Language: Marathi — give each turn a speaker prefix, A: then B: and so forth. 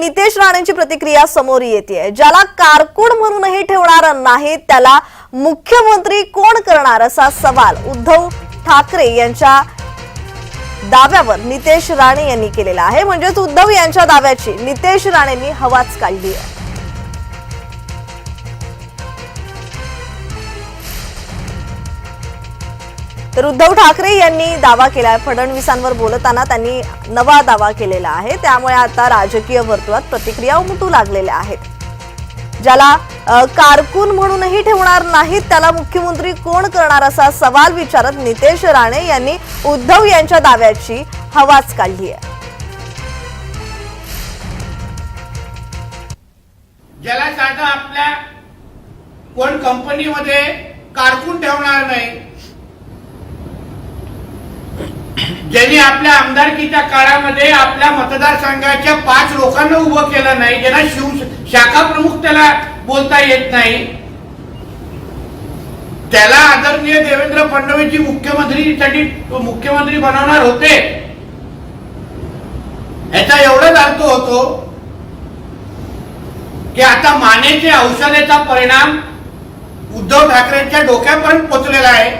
A: नितेश राणेंची प्रतिक्रिया समोर येते ज्याला कारकूड म्हणूनही ठेवणार नाही त्याला मुख्यमंत्री कोण करणार असा सवाल उद्धव ठाकरे यांच्या दाव्यावर नितेश राणे यांनी केलेला आहे. म्हणजेच उद्धव यांच्या दाव्याची नितेश राणेंनी हवाच काढली आहे. तर उद्धव ठाकरे यांनी दावा केला आहे फडणवीसांवर बोलताना त्यांनी नवा दावा केलेला आहे. त्यामुळे आता राजकीय वर्तुळात प्रतिक्रिया उमटू लागलेल्या आहेत. ज्याला कारकून म्हणूनही ठेवणार नाहीत त्याला मुख्यमंत्री कोण करणार असा सवाल विचारत नितेश राणे यांनी उद्धव यांच्या दाव्याची हवाच काढली आहे.
B: ज्याला साधं आपल्या कोण कंपनीमध्ये कारकून ठेवणार नाही ज्यांनी आपल्या आमदारकीच्या काळामध्ये आपल्या मतदारसंघाच्या पाच लोकांना उभं केलं नाही ज्यांना शिव शाखा प्रमुख त्याला बोलता येत नाही त्याला आदरणीय देवेंद्र फडणवीसजी मुख्यमंत्रीसाठी मुख्यमंत्री बनवणार होते. याचा एवढाच अर्थ होतो की आता मानेचे औषधेचा परिणाम उद्धव ठाकरेंच्या डोक्यापर्यंत पोचलेला आहे.